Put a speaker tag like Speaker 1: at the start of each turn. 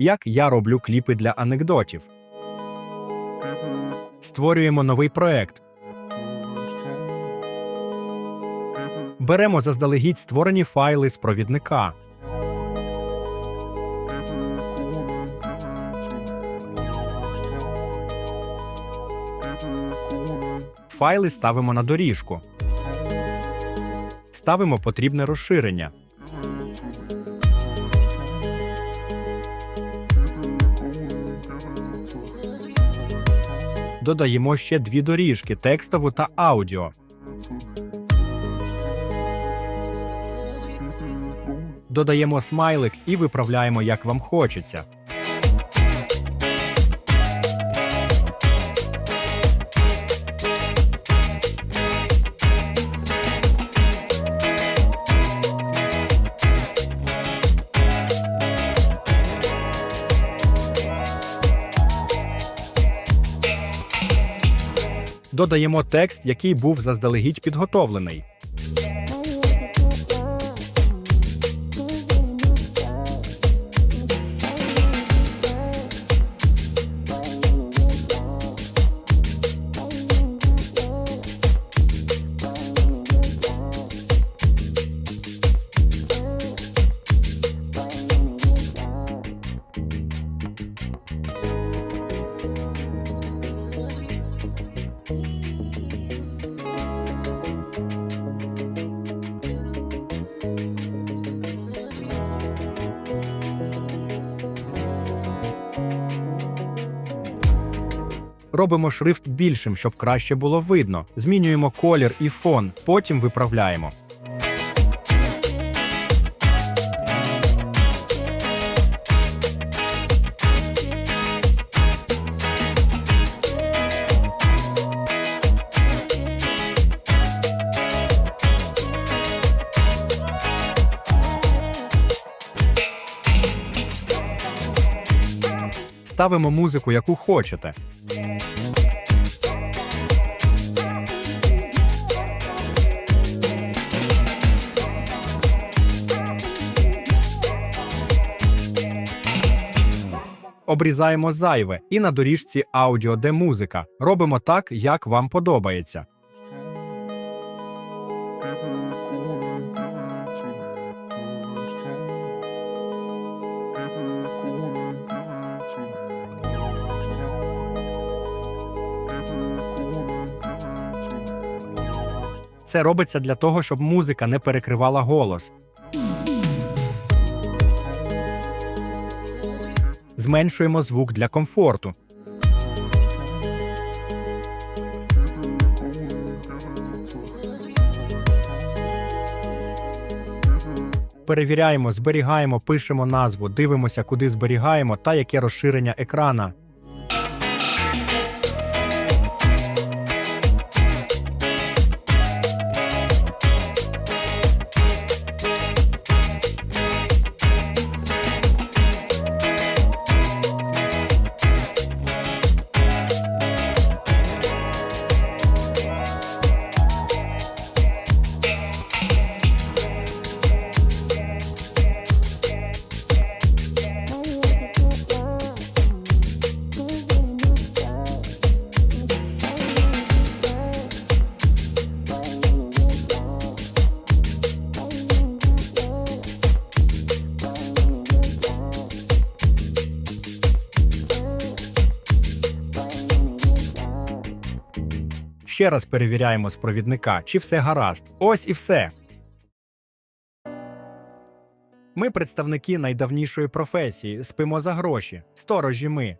Speaker 1: Як я роблю кліпи для анекдотів. Створюємо новий проект. Беремо заздалегідь створені файли з провідника. Файли ставимо на доріжку. Ставимо потрібне розширення. Додаємо ще дві доріжки текстову та аудіо. Додаємо смайлик і виправляємо, як вам хочеться. Додаємо текст, який був заздалегідь підготовлений. Робимо шрифт більшим, щоб краще було видно. Змінюємо колір і фон, потім виправляємо. Ставимо музику, яку хочете. Обрізаємо зайве і на доріжці аудіо, де музика. Робимо так, як вам подобається. Це робиться для того, щоб музика не перекривала голос. Зменшуємо звук для комфорту. Перевіряємо, зберігаємо, пишемо назву, дивимося, куди зберігаємо та яке розширення екрана. Ще раз перевіряємо з провідника, чи все гаразд. Ось і все. Ми представники найдавнішої професії, спимо за гроші, сторожі ми.